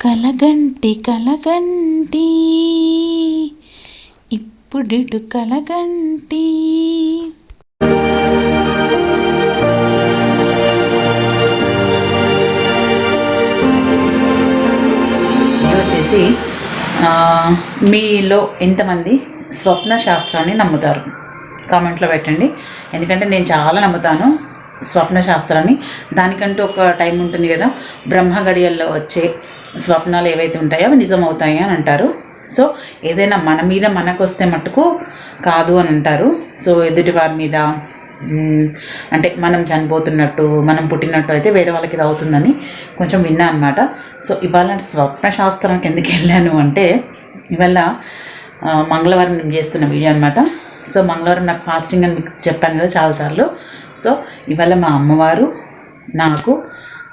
కలగంటి కలగంటి ఇప్పుడిటు కలగంటి. వచ్చేసి మీలో ఎంతమంది స్వప్న శాస్త్రాన్ని నమ్ముతారు? కామెంట్లో పెట్టండి. ఎందుకంటే నేను చాలా నమ్ముతాను. స్వప్న శాస్త్రాన్ని దానికంటూ ఒక టైం ఉంటుంది కదా. బ్రహ్మ గడియల్లో వచ్చే స్వప్నాలు ఏవైతే ఉంటాయో అవి నిజమవుతాయి అని అంటారు. సో ఏదైనా మన మీద మనకు వస్తే మట్టుకు కాదు అని అంటారు. సో ఎదుటి వారి మీద అంటే మనం చనిపోతున్నట్టు మనం పుట్టినట్టు అయితే వేరే వాళ్ళకి ఇది అవుతుందని కొంచెం విన్నా అనమాట సో ఇవాళ స్వప్న శాస్త్రానికి ఎందుకు వెళ్ళాను అంటే ఇవాళ మంగళవారం నేను చేస్తున్న వీడియో అనమాట సో మంగళవారం నాకు ఫాస్టింగ్ అని మీకు చెప్పాను కదా చాలాసార్లు. సో ఇవాళ మా అమ్మవారు నాకు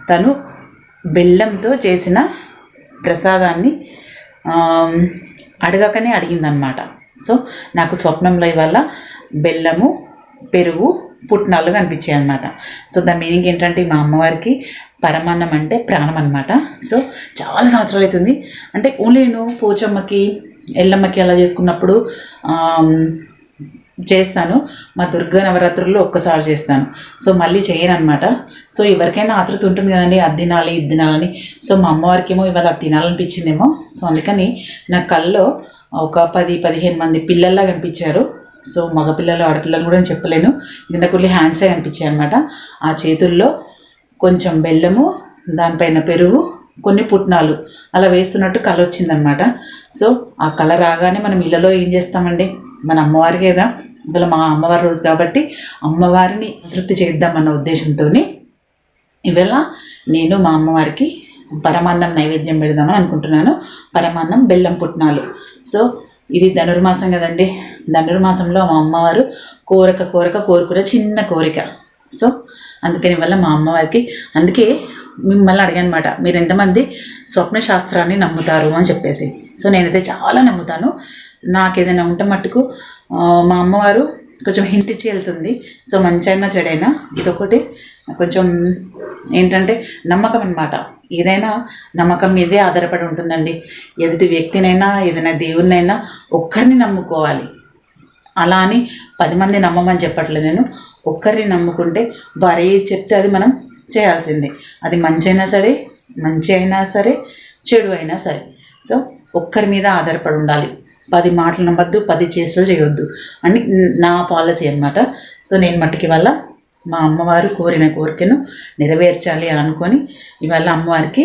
తను బెల్లంతో చేసిన ప్రసాదాన్ని అడగకనే అడిగిందనమాట సో నాకు స్వప్నంలో ఇవాళ బెల్లము పెరుగు పుట్నాలు కనిపించాయి అనమాట సో దాని మీనింగ్ ఏంటంటే మా అమ్మవారికి పరమాన్నం అంటే ప్రాణం అనమాట సో చాలా సంవత్సరాలు అవుతుంది. అంటే ఓన్లీ నేను పోచమ్మకి ఎల్లమ్మకి అలా చేసుకున్నప్పుడు చేస్తాను. మా దుర్గా నవరాత్రుల్లో ఒక్కసారి చేస్తాను. సో మళ్ళీ చేయను అనమాట సో ఎవరికైనా ఆతృత ఉంటుంది కదండి అది తినాలి ఇది తినాలని. సో మా అమ్మవారికి ఏమో ఇవాళ అది తినాలనిపించిందేమో. సో అందుకని నా కల్లో ఒక పది పదిహేను మంది పిల్లల్లా కనిపించారు సో మగపిల్లలు ఆడపిల్లలు కూడా నేను చెప్పలేను. నిన్న కొన్ని హ్యాండ్సే కనిపించాయి అనమాట ఆ చేతుల్లో కొంచెం బెల్లము దానిపైన పెరుగు కొన్ని పుట్నాలు. అలా వేస్తున్నట్టు కళ వచ్చిందనమాట సో ఆ కళ రాగానే మనం ఇళ్ళలో ఏం చేస్తామండి? మన అమ్మవారి కదా ఇవాళ మా అమ్మవారి రోజు కాబట్టి అమ్మవారిని తృప్తి చేద్దామన్న ఉద్దేశంతో ఇవాళ నేను మా అమ్మవారికి పరమాన్నం నైవేద్యం పెడదామని అనుకుంటున్నాను. పరమాన్నం బెల్లం పుట్నాలు. సో ఇది ధనుర్మాసం కదండి. ధనుర్మాసంలో మా అమ్మవారు కోరిక కోరిక కోరుకునే చిన్న కోరిక. సో అందుకని వల్ల మా అమ్మవారికి అందుకే మిమ్మల్ని అడిగానమాట మీరు ఎంతమంది స్వప్న శాస్త్రాన్ని నమ్ముతారు? అని చెప్పేసి. సో నేనైతే చాలా నమ్ముతాను. నాకు ఏదైనా ఉంటే మట్టుకు మా అమ్మవారు కొంచెం హింట్ ఇచ్చి వెళ్తుంది. సో మంచైనా చెడైనా ఇదొకటి. కొంచెం ఏంటంటే నమ్మకం అనమాట ఏదైనా నమ్మకం మీదే ఆధారపడి ఉంటుందండి. ఎదుటి వ్యక్తినైనా ఏదైనా దేవుడినైనా ఒక్కరిని నమ్ముకోవాలి. అలా అని పది మంది నమ్మమని చెప్పట్లేదు నేను. ఒక్కరిని నమ్ముకుంటే వారు ఏది చెప్తే అది మనం చేయాల్సిందే. అది మంచి అయినా సరే మంచి అయినా సరే చెడు అయినా సరే. సో ఒక్కరి మీద ఆధారపడి ఉండాలి. పది మాటలు నమ్మద్దు పది చేసులు చేయొద్దు అని నా పాలసీ అనమాట సో నేను మట్టుకి వల్ల మా అమ్మవారు కోరిన కోరికను నెరవేర్చాలి అనుకొని ఇవాళ అమ్మవారికి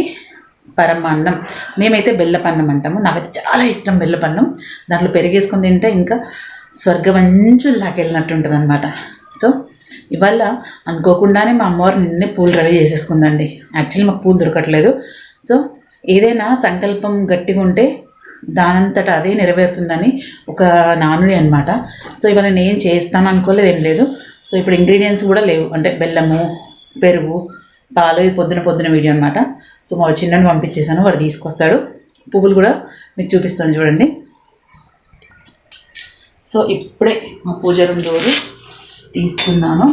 పరమాన్నం. మేమైతే బెల్లపన్నం అంటాము. నాకైతే చాలా ఇష్టం బెల్లపన్నం. దాంట్లో పెరిగేసుకొని తింటే ఇంకా స్వర్గమంచుల్లాకి వెళ్ళినట్టుంటుంది అనమాట సో ఇవాళ అనుకోకుండానే మా అమ్మవారు నిన్నే పూలు రెడీ చేసేసుకుందండి. యాక్చువల్లీ మాకు పూలు దొరకట్లేదు. సో ఏదైనా సంకల్పం గట్టిగా ఉంటే దానంతట అదే నెరవేరుతుందని ఒక నానుడి అనమాట సో ఇవాళ నేను చేస్తాను అనుకోలేదు ఏం లేదు. సో ఇప్పుడు ఇంగ్రీడియంట్స్ కూడా లేవు. అంటే బెల్లము పెరుగు పాలు ఇది పొద్దున పొద్దున వీడియో అనమాట సో మా చిన్నని పంపించేశాను వాడు తీసుకొస్తాడు. పువ్వులు కూడా మీకు చూపిస్తాను చూడండి. సో ఇప్పుడే మా పూజ రూమ్ డోరు తీసుకున్నాను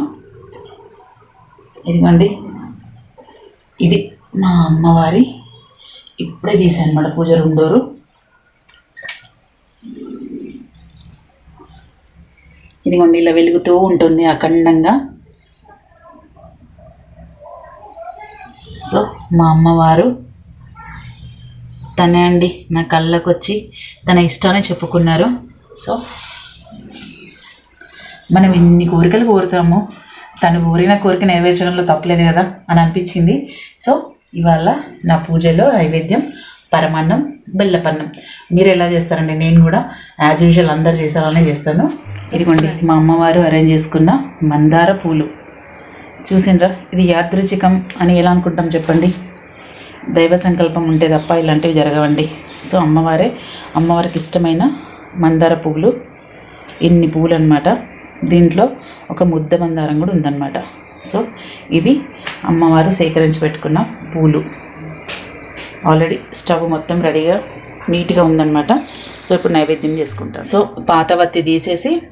ఇదిగోండి. ఇది మా అమ్మవారి ఇప్పుడే తీసాను అనమాట పూజ రూమ్ డోరు. ఇదిగోండి ఇలా వెలుగుతూ ఉంటుంది అఖండంగా. సో మా అమ్మవారు తనే అండి నా కళ్ళకొచ్చి తన ఇష్టాన్ని చెప్పుకున్నారు. సో మనం ఇన్ని కోరికలు కోరుతాము తను కోరిన కోరిక నెరవేర్చడంలో తప్పలేదు కదా అని అనిపించింది. సో ఇవాళ నా పూజలో నైవేద్యం పరమాన్నం బెల్లపన్నం. మీరు ఎలా చేస్తారండి? నేను కూడా యాజ్ యూజువల్ అందరు చేసేలానే చేస్తాను. ఇదిగోండి మా అమ్మవారు అరేంజ్ చేసుకున్న మందార పూలు. చూసిండ్రా ఇది యాదృచికం అని ఎలా అనుకుంటాం చెప్పండి? దైవ సంకల్పం ఉంటే తప్ప ఇలాంటివి జరగవండి. సో అమ్మవారే అమ్మవారికి ఇష్టమైన మందార పువ్వులు ఇన్ని పువ్వులు అనమాట దీంట్లో ఒక ముద్ద మందారం కూడా ఉందన్నమాట. సో ఇవి అమ్మవారు సేకరించి పెట్టుకున్న పూలు. ఆల్రెడీ స్టవ్ మొత్తం రెడీగా నీట్గా ఉందన్నమాట. సో ఇప్పుడు నైవేద్యం చేసుకుంటాం సో పాత వత్తి తీసేసి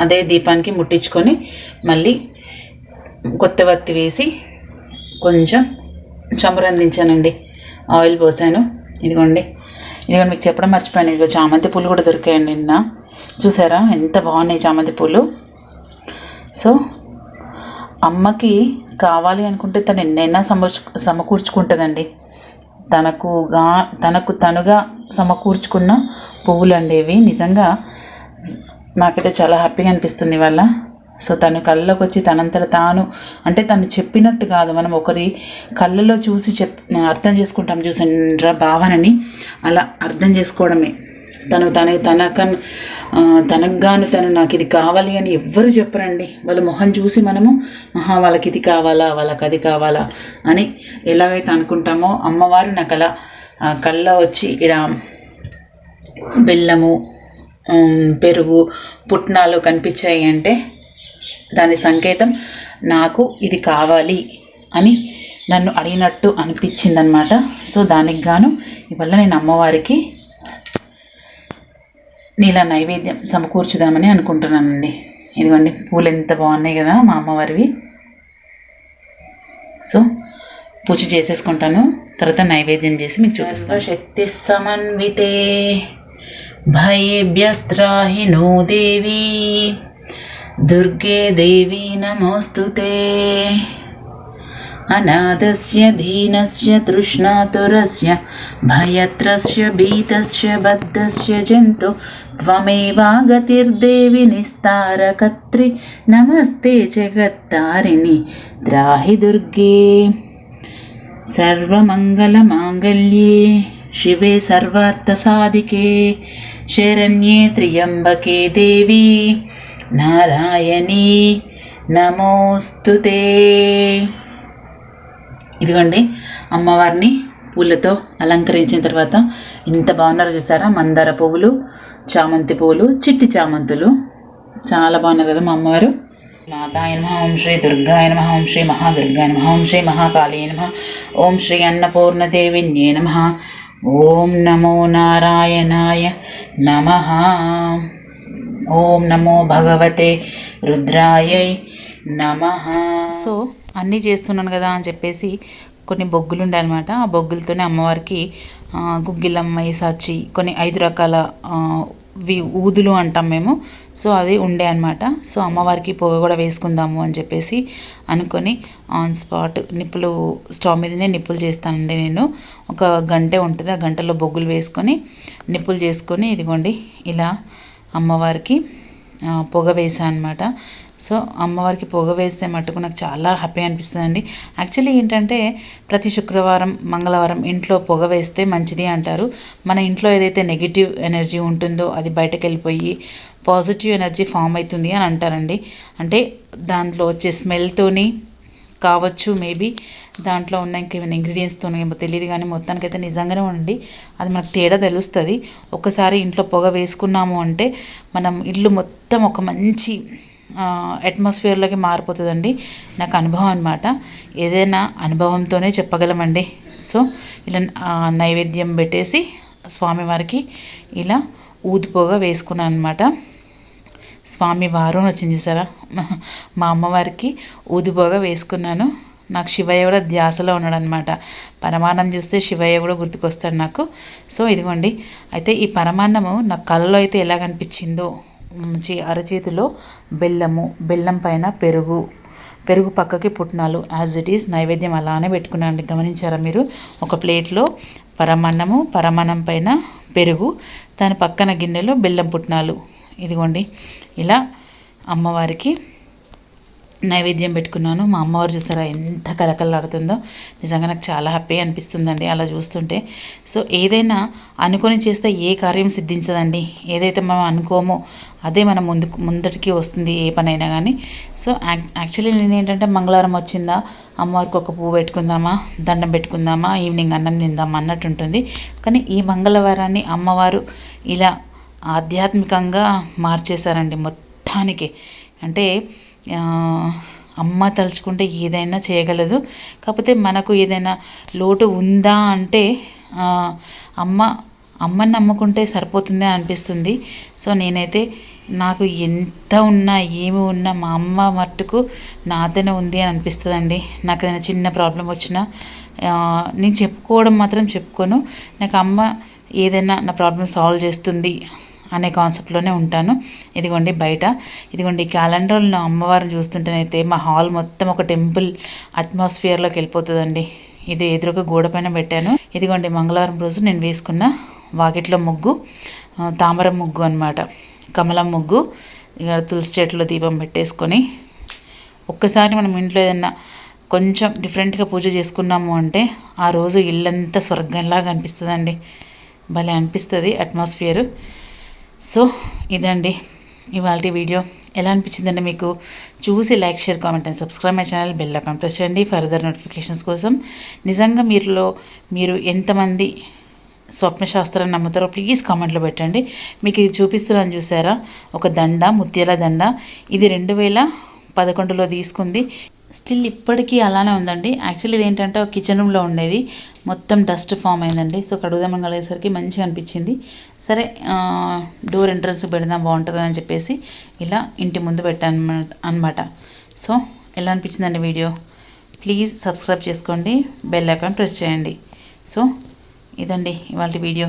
అదే దీపానికి ముట్టించుకొని మళ్ళీ కొత్త వత్తి వేసి కొంచెం చమురు అందించానండి. ఆయిల్ పోసాను. ఇదిగోండి. ఇదిగోండి మీకు చెప్పడం మర్చిపోయాను. ఇదిగో చామంతి పూలు కూడా దొరికాయండి నిన్న. చూసారా? ఎంత బాగున్నాయి చామంతి పూలు. సో అమ్మకి కావాలి అనుకుంటే తను ఎన్నైనా సమర్చు సమకూర్చుకుంటుందండి. తనకుగా తనకు తనుగా సమకూర్చుకున్న పువ్వులు అండి ఇవి నిజంగా నాకైతే చాలా హ్యాపీగా అనిపిస్తుంది వాళ్ళ సో తను కళ్ళలోకి వచ్చి తనంతట తాను అంటే తను చెప్పినట్టు కాదు. మనం ఒకరి కళ్ళలో చూసి చెప్ అర్థం చేసుకుంటాం చూసిన భావనని అలా అర్థం చేసుకోవడమే. తను తన తనకన్ తనకు గాను తను నాకు ఇది కావాలి అని ఎవ్వరు చెప్పరండి. వాళ్ళ మొహం చూసి మనము మహా వాళ్ళకి ఇది కావాలా వాళ్ళకి అది కావాలా అని ఎలాగైతే అనుకుంటామో అమ్మవారు నాకు అలా కళ్ళ వచ్చి ఇక్కడ బెల్లము పెరుగు పుట్నాలు కనిపించాయి అంటే దాని సంకేతం నాకు ఇది కావాలి అని నన్ను అడిగినట్టు అనిపించిందనమాట సో దానికి గాను ఇవల్ల నేను అమ్మవారికి నీలా నైవేద్యం సమకూర్చుదామని అనుకుంటున్నానండి. ఇదిగోండి పూలు ఎంత బాగున్నాయి కదా మా అమ్మవారివి. సో పూజ చేసేసుకుంటాను. తర్వాత నైవేద్యం చేసి మీకు చూపిస్తాను. శక్తి సమన్వితే భయేభ్యస్త్రాహి నో దేవి. దుర్గే దేవి నమోస్తుతే. అనాథస్య దీనస్య తృష్ణాతురస్య భయత్రస్య భీతస్య బద్ధస్య జంతు త్వమేవాగతిర్దేవి నిస్తారకత్రి నమస్తే జగత్తారిణి త్రాహి దుర్గే సర్వమంగళమాంగళ్యే శివే సర్వార్థసాధికే శరణ్యే త్ర్యంబకే దేవి నారాయణీ నమోస్తుతే ఇదిగోండి అమ్మవారిని పూలతో అలంకరించిన తర్వాత ఇంత బాగున్నారో చూసారా? మందార పువ్వులు చామంతి పువ్వులు చిట్టి చామంతులు. చాలా బాగున్నారు కదా మా అమ్మవారు. మాతాయ నమ ఓం శ్రీ దుర్గాయ నమ ఓం శ్రీ మహాదుర్గాయ నమ ఓం శ్రీ మహాకాళీ నమ ఓం శ్రీ అన్నపూర్ణదేవిన్యే నమ ఓం నమో నారాయణాయ నమ ఓం నమో భగవతే రుద్రాయై నమ. సో అన్నీ చేస్తున్నాను కదా అని చెప్పేసి కొన్ని బొగ్గులు ఉండే అనమాట ఆ బొగ్గులతోనే అమ్మవారికి గుగ్గిలమ్మ సాచి కొన్ని ఐదు రకాల వి ఊదులు అంటాం మేము. సో అది ఉండే అనమాట సో అమ్మవారికి పొగ కూడా వేసుకుందాము అని చెప్పేసి అనుకొని ఆన్ స్పాట్ నిప్పులు స్టవ్ మీదనే నిప్పులు చేస్తానండి నేను. ఒక గంట ఉంటుంది. ఆ గంటలో బొగ్గులు వేసుకొని నిప్పులు చేసుకొని ఇదిగోండి ఇలా అమ్మవారికి పొగ వేసాను అనమాట సో అమ్మవారికి పొగ వేస్తే మటుకు నాకు చాలా హ్యాపీ అనిపిస్తుంది అండి యాక్చువల్లీ ఏంటంటే ప్రతి శుక్రవారం మంగళవారం ఇంట్లో పొగ వేస్తే మంచిది అంటారు. మన ఇంట్లో ఏదైతే నెగిటివ్ ఎనర్జీ ఉంటుందో అది బయటకు వెళ్ళిపోయి పాజిటివ్ ఎనర్జీ ఫామ్ అవుతుంది అని అంటారండి. అంటే దాంట్లో వచ్చే స్మెల్తోని కావచ్చు మేబీ దాంట్లో ఉన్న ఇంకేమైనా ఇంగ్రీడియంట్స్తో ఏమో తెలియదు కానీ మొత్తానికైతే నిజంగానే ఉండండి. అది మనకు తేడా తెలుస్తుంది. ఒకసారి ఇంట్లో పొగ వేసుకున్నాము అంటే మనం ఇల్లు మొత్తం ఒక మంచి అట్మాస్ఫియర్లోకి మారిపోతుందండి. నాకు అనుభవం అనమాట ఏదైనా అనుభవంతోనే చెప్పగలమండి. సో ఇలా నైవేద్యం పెట్టేసి స్వామివారికి ఇలా ఊదిపోగా వేసుకున్నాను అనమాట స్వామి వారు వచ్చింది చూసారా? మా అమ్మవారికి ఊదిపోగా వేసుకున్నాను. నాకు శివయ్య కూడా ధ్యాసలో ఉన్నాడనమాట పరమాన్నం చూస్తే శివయ్య కూడా గుర్తుకొస్తాడు నాకు. సో ఇదిగోండి. అయితే ఈ పరమాన్నము నా కళ్ళలో అయితే ఎలా కనిపించిందో చే అరచేతిలో బెల్లము బెల్లం పైన పెరుగు పెరుగు పక్కకి పుట్నాలు. యాజ్ ఇట్ ఈస్ నైవేద్యం అలానే పెట్టుకున్నాను గమనించారా మీరు? ఒక ప్లేట్లో పరమాన్నము పరమాన్నం పైన పెరుగు దాని పక్కన గిన్నెలో బెల్లం పుట్నాలు. ఇదిగోండి. ఇలా అమ్మవారికి నైవేద్యం పెట్టుకున్నాను. మా అమ్మవారు చూసారా ఎంత కలకలాడుతుందో నిజంగా నాకు చాలా హ్యాపీ అనిపిస్తుందండి అలా చూస్తుంటే. సో ఏదైనా అనుకొని చేస్తే ఏ కార్యం సిద్ధించదండి. ఏదైతే మనం అనుకోమో అదే మనం ముందుకు ముందటికి వస్తుంది ఏ పనైనా కానీ సో యాక్చువల్లీ నేను ఏంటంటే మంగళవారం వచ్చిందా అమ్మవారికి ఒక పువ్వు పెట్టుకుందామా దండం పెట్టుకుందామా ఈవినింగ్ అన్నం తిందామా అన్నట్టు ఉంటుంది. కానీ ఈ మంగళవారాన్ని అమ్మవారు ఇలా ఆధ్యాత్మికంగా మార్చేశారండి మొత్తానికి. అంటే అమ్మ తలుచుకుంటే ఏదైనా చేయగలదు. కాకపోతే మనకు ఏదైనా లోటు ఉందా అంటే అమ్మ అమ్మని నమ్ముకుంటే సరిపోతుంది అని అనిపిస్తుంది. సో నేనైతే నాకు ఎంత ఉన్నా ఏమి ఉన్నా మా అమ్మ మట్టుకు నాతోనే ఉంది అని అనిపిస్తుందండి. నాకు ఏదైనా చిన్న ప్రాబ్లం వచ్చినా నేను చెప్పుకోవడం మాత్రం చెప్పుకోను. నాకు అమ్మ ఏదైనా నా ప్రాబ్లం సాల్వ్ చేస్తుంది. అనే కాన్సెప్ట్లోనే ఉంటాను. ఇదిగోండి బయట. ఇదిగోండి క్యాలెండర్లో అమ్మవారిని చూస్తుంటేనైతే మా హాల్ మొత్తం ఒక టెంపుల్ అట్మాస్ఫియర్లోకి వెళ్ళిపోతుందండి. ఇది ఎదురుగా గోడ పైన పెట్టాను. ఇదిగోండి మంగళవారం రోజు నేను వేసుకున్న వాకిట్లో ముగ్గు తామర ముగ్గు అన్నమాట. కమలం ముగ్గు ఇక తులసి చెట్లు దీపం పెట్టేసుకొని ఒక్కసారి మనం ఇంట్లో ఏదన్నా కొంచెం డిఫరెంట్గా పూజ చేసుకున్నాము అంటే ఆ రోజు ఇల్లంతా స్వర్గంలాగా అనిపిస్తుందండి. భలే అనిపిస్తుంది అట్మాస్ఫియర్ సో ఇదండి ఇవాళ వీడియో. ఎలా అనిపించిందండి మీకు చూసి like share comment and subscribe my channel bell icon press చేయండి ఫర్దర్ నోటిఫికేషన్స్ కోసం. నిజంగా మీరులో మీరు ఎంతమంది స్వప్న శాస్త్రాన్ని నమ్ముతారో ప్లీజ్ కామెంట్లో పెట్టండి. మీకు ఇది చూపిస్తున్నాను చూసారా? ఒక దండ ముత్యాల దండ. ఇది రెండు వేల పదకొండులో తీసుకుంది. స్టిల్ ఇప్పటికీ అలానే ఉందండి. యాక్చువల్లీ ఇది ఏంటంటే కిచెన్ రూమ్లో ఉండేది. మొత్తం డస్ట్ ఫామ్ అయిందండి. సో కడుగుదామని కలిగేసరికి మంచిగా అనిపించింది. సరే డోర్ ఎంట్రన్స్ పెడదాం బాగుంటుంది అని చెప్పేసి ఇలా ఇంటి ముందు పెట్టాను అనమాట సో ఎలా అనిపించిందండి వీడియో? ప్లీజ్ సబ్స్క్రైబ్ చేసుకోండి బెల్ ఐకాన్ ప్రెస్ చేయండి. సో ఇదండి ఇవాళ వీడియో.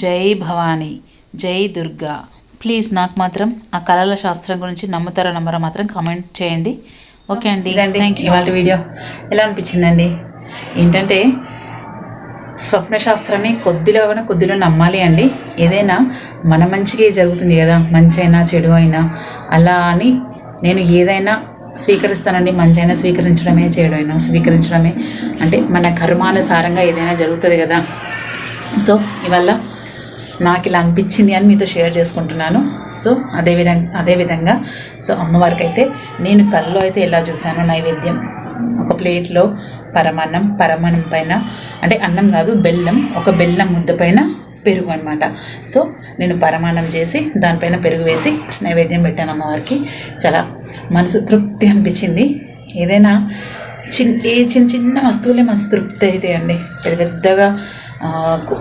జై భవానీ జై దుర్గా. ప్లీజ్ నాకు మాత్రం ఆ కళల శాస్త్రం గురించి నమ్ముతారా నమ్మరా మాత్రం కామెంట్ చేయండి. ఓకే అండి. థ్యాంక్ యూ ఇవాళ వీడియో. ఎలా అనిపించిందండి? ఏంటంటే స్వప్న శాస్త్రాన్ని కొద్దిలో కానీ కొద్దిలో నమ్మాలి అండి. ఏదైనా మన మంచిగా జరుగుతుంది కదా మంచి అయినా చెడు అయినా అలా అని నేను ఏదైనా స్వీకరిస్తానండి. మంచి అయినా స్వీకరించడమే చెడు అయినా స్వీకరించడమే. అంటే మన కర్మానుసారంగా ఏదైనా జరుగుతుంది కదా. సో ఇవల్ల నాకు ఇలా అనిపించింది అని మీతో షేర్ చేసుకుంటున్నాను. సో అదే విధంగా అదే విధంగా సో అమ్మవారికి అయితే నేను కళ్ళు అయితే ఎలా చూశాను నైవేద్యం. ఒక ప్లేట్లో పరమాన్నం పరమాన్నం పైన అంటే అన్నం కాదు బెల్లం ఒక బెల్లం ముద్ద పైన పెరుగు అనమాట సో నేను పరమాన్నం చేసి దానిపైన పెరుగు వేసి నైవేద్యం పెట్టాను అమ్మవారికి. చాలా మనసు తృప్తి అనిపించింది. ఏదైనా చిన్న ఏ చిన్న చిన్న వస్తువులే మనసు తృప్తి అయితే అండి పెద్ద పెద్దగా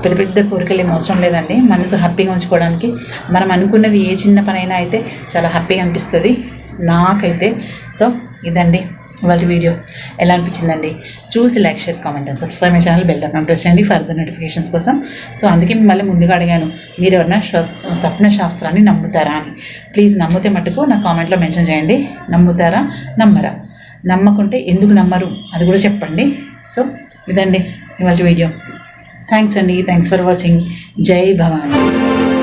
పెద్ద పెద్ద కోరికలు ఏం అవసరం లేదండి. మనసు హ్యాపీగా ఉంచుకోవడానికి మనం అనుకున్నది ఏ చిన్న పనైనా అయితే చాలా హ్యాపీగా అనిపిస్తుంది. నాకైతే సో ఇదండి. వాళ్ళ వీడియో ఎలా అనిపించిందండి? చూసి like share comment and subscribe my channel bell icon press చేయండి ఫర్దర్ నోటిఫికేషన్స్ కోసం. సో అందుకే మళ్ళీ ముందుగా అడిగాను మీరు ఎవరైనా స్వప్న శాస్త్రాన్ని నమ్ముతారా అని. ప్లీజ్ నమ్మితే మటుకు నా కామెంట్లో మెన్షన్ చేయండి. నమ్ముతారా? నమ్మరా? నమ్మకుంటే ఎందుకు నమ్మరు? అది కూడా చెప్పండి. సో ఇదండి ఇవాళ వీడియో. థ్యాంక్స్ అండి. థ్యాంక్స్ ఫర్ వాచింగ్ జై భవానీ.